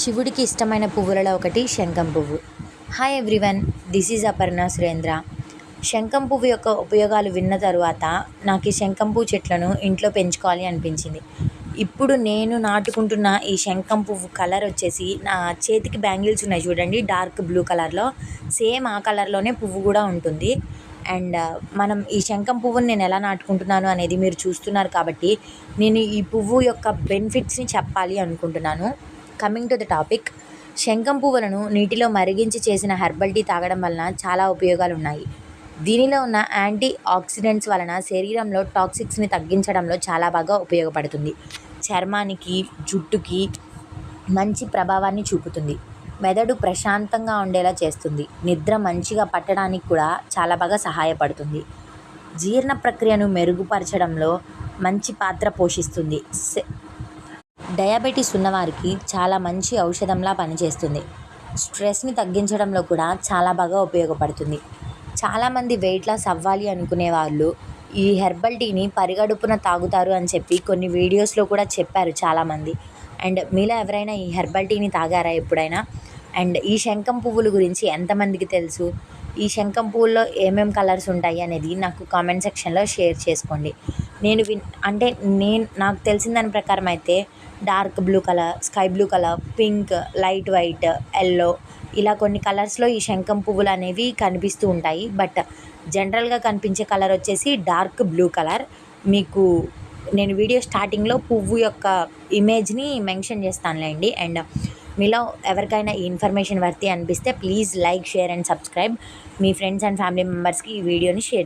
శివుడికి ఇష్టమైన పువ్వులలో ఒకటి శంఖం పువ్వు. Hi everyone this is Aparna Surendra శంఖం పువ్వు యొక్క ఉపయోగాలు విన్న తరువాత నాకు ఈ శంఖం పువ్వు చెట్లను ఇంట్లో పెంచుకోవాలి అనిపించింది. ఇప్పుడు నేను నాటుకుంటున్న ఈ శంఖం పువ్వు కలర్ వచ్చేసి నా చేతికి బ్యాంగిల్స్ ఉన్నాయి చూడండి డార్క్ బ్లూ కలర్లో సేమ్ ఆ కలర్లోనే పువ్వు కూడా ఉంటుంది. అండ్ uh, మనం ఈ శంఖం పువ్వుని నేను ఎలా నాటుకుంటున్నాను అనేది మీరు చూస్తున్నారు కాబట్టి నేను ఈ పువ్వు యొక్క బెనిఫిట్స్ని చెప్పాలి అనుకుంటున్నాను. కమింగ్ టు ద టాపిక్ శంఖం పువ్వులను నీటిలో మరిగించి చేసిన హెర్బల్ టీ తాగడం వలన చాలా ఉపయోగాలు ఉన్నాయి దీనిలో ఉన్న యాంటీ ఆక్సిడెంట్స్ వలన శరీరంలో టాక్సిక్స్ని తగ్గించడంలో చాలా బాగా ఉపయోగపడుతుంది. చర్మానికి జుట్టుకి మంచి ప్రభావాన్ని చూపుతుంది. మెదడు ప్రశాంతంగా ఉండేలా చేస్తుంది. నిద్ర మంచిగా పట్టడానికి కూడా చాలా బాగా సహాయపడుతుంది. జీర్ణ ప్రక్రియను మెరుగుపరచడంలో మంచి పాత్ర పోషిస్తుంది. సె- డయాబెటీస్ ఉన్నవారికి చాలా మంచి ఔషధంలా పనిచేస్తుంది. స్ట్రెస్ని తగ్గించడంలో కూడా చాలా బాగా ఉపయోగపడుతుంది. చాలామంది వెయిట్ లాస్ అవ్వాలి అనుకునే వాళ్ళు ఈ హెర్బల్ టీని పరిగడుపున తాగుతారు అని చెప్పి కొన్ని వీడియోస్లో కూడా చెప్పారు చాలామంది. అండ్ మీలో ఎవరైనా ఈ హెర్బల్ టీని తాగారా ఎప్పుడైనా? అండ్ ఈ శంఖం పువ్వుల గురించి ఎంతమందికి తెలుసు? ఈ శంఖం పువ్వుల్లో ఏమేం కలర్స్ ఉంటాయి అనేది నాకు కామెంట్ సెక్షన్లో షేర్ చేసుకోండి. నేను విన్ అంటే నేను నాకు తెలిసిన దాని ప్రకారం అయితే dark blue colour sky blue colour pink light white yellow ఇలా కొన్ని కలర్స్లో ఈ శంఖం పువ్వులు అనేవి కనిపిస్తూ ఉంటాయి. బట్ జనరల్గా కనిపించే కలర్ వచ్చేసి డార్క్ బ్లూ కలర్. మీకు నేను వీడియో స్టార్టింగ్లో పువ్వు యొక్క ఇమేజ్ని మెన్షన్ చేస్తానులేండి అండ్ మీలో ఎవరికైనా ఈ ఇన్ఫర్మేషన్ వర్తి అనిపిస్తే please like share and subscribe. Me friends and family మెంబర్స్కి ఈ వీడియోని షేర్